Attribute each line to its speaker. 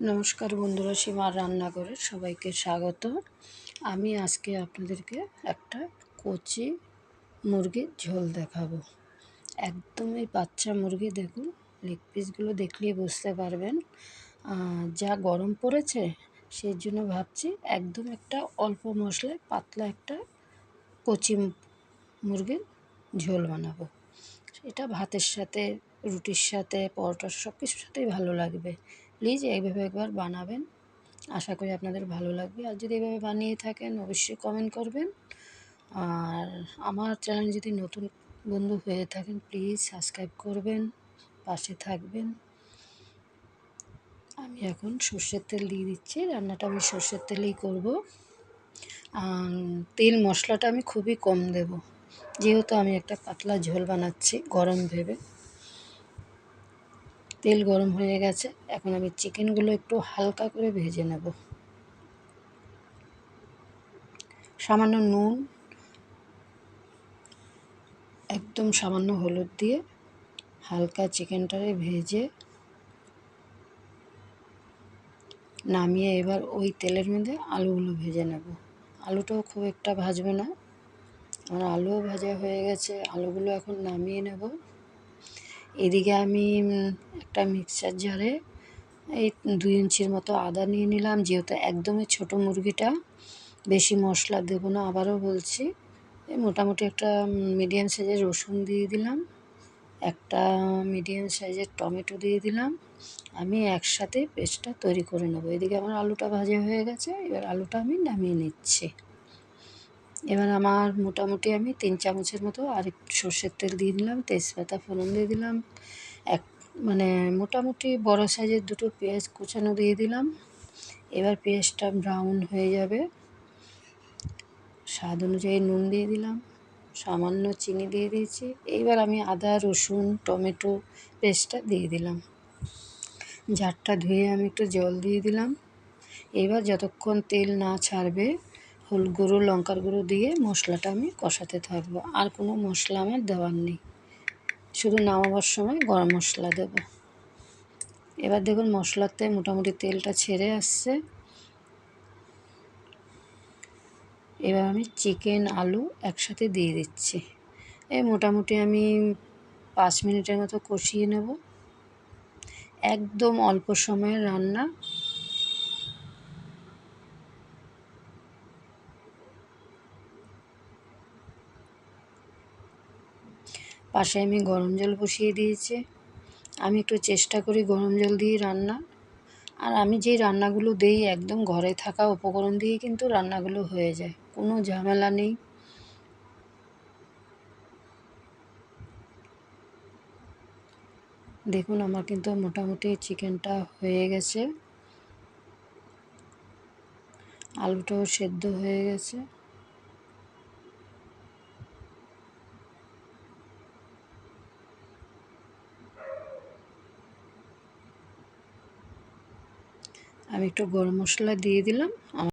Speaker 1: নমস্কার বন্ধুরা সীমার রান্নাঘরে সবাইকে স্বাগত। আমি আজকে আপনাদেরকে একটা কচি মুরগির ঝোল দেখাবো। একদমই বাচ্চা মুরগি, দেখুন লেগ পিসগুলো দেখলেই বুঝতে পারবেন। যা গরম পড়েছে, সেই জন্য ভাবছি একদম একটা অল্প মশলায় পাতলা একটা কচি মুরগির ঝোল বানাবো। এটা ভাতের সাথে, রুটির সাথে, পরোটার সব কিছুর সাথেই ভালো লাগবে। প্লিজ এইভাবে একবার বানাবেন। আশা করি আপনাদের ভালো লাগবে। আর যদি এভাবে বানিয়ে থাকেন, অবশ্যই কমেন্ট করবেন। আর আমার চ্যানেল যদি নতুন বন্ধু হয়ে থাকেন, প্লিজ সাবস্ক্রাইব করবেন, পাশে থাকবেন। আমি এখন সর্ষের তেল দিয়ে দিচ্ছি। রান্নাটা আমি সর্ষের তেলেই করব। তেল মশলাটা আমি খুবই কম দেব। যেহেতু আমি একটা পাতলা ঝোল বানাচ্ছি, গরম ভেবে। তেল গরম হয়ে গেছে। এখন আমি চিকেনগুলো একটু হালকা করে ভেজে নেব। সামান্য নুন, একদম সামান্য হলুদ দিয়ে হালকা চিকেনটারে ভেজে নামিয়ে এবার ওই তেলের মধ্যে আলুগুলো ভেজে নেব। আলুটাও খুব একটা ভাজবে না। আমার আলুও ভাজা হয়ে গেছে। আলুগুলো এখন নামিয়ে নেব। এদিকে আমি একটা মিক্সার জারে এই দুই ইঞ্চির মতো আদা নিয়ে নিলাম, যেহেতু একদমই ছোট মুরগিটা, বেশি মশলা দেব না, আবারও বলছি মোটামুটি একটা মিডিয়াম সাইজের রসুন দিয়ে দিলাম, একটা মিডিয়াম সাইজের টমেটো দিয়ে দিলাম, আমি একসাথে পেস্টটা তৈরি করে নেব। এদিকে আমার আলুটা ভাজা হয়ে গেছে, এবার আলুটা আমি নামিয়ে নিচ্ছি। এবার আমার মোটামুটি আমি তিন চামচের মতো আর একটু সর্ষের তেল দিয়ে দিলাম, তেজপাতা ফোড়ন দিয়ে দিলাম, এক মানে মোটামুটি বড় সাইজের দুটো পেঁয়াজ কুচানো দিয়ে দিলাম। এবার পেঁয়াজটা ব্রাউন হয়ে যাবে। স্বাদ অনুযায়ী নুন দিয়ে দিলাম, সামান্য চিনি দিয়ে দিয়েছি। এইবার আমি আদা, রসুন, টমেটো পেস্টটা দিয়ে দিলাম। ঝারটা ধুয়ে আমি একটু জল দিয়ে দিলাম। এবার যতক্ষণ তেল না ছাড়বে হল গুঁড়ো, লঙ্কার গুঁড়ো দিয়ে মশলাটা আমি কষাতে থাকব। আর কোনো মশলা আমার দেওয়ার নেই। শুধু নামাবার সময় গরম মশলা দেব। এবার দেখুন মশলাতে মোটামুটি তেলটা ছেড়ে আসছে। এবার আমি চিকেন, আলু একসাথে দিয়ে দিচ্ছি। এই মোটামুটি আমি পাঁচ মিনিটের মতো কষিয়ে নেব। একদম অল্প সময়ের রান্না পাশে আমি গরম জল বসিয়ে দিয়েছি। আমি একটু চেষ্টা করি গরম জল দিয়ে রান্না। আর আমি যেই রান্নাগুলো দিই একদম ঘরে থাকা উপকরণ দিয়ে কিন্তু রান্নাগুলো হয়ে যায়, কোনো ঝামেলা নেই। দেখুন আমার কিন্তু মোটামুটি চিকেনটা হয়ে গেছে। আলুটাও সেদ্ধ হয়ে গেছে। আমি একটু গরম মশলা দিয়ে দিলাম।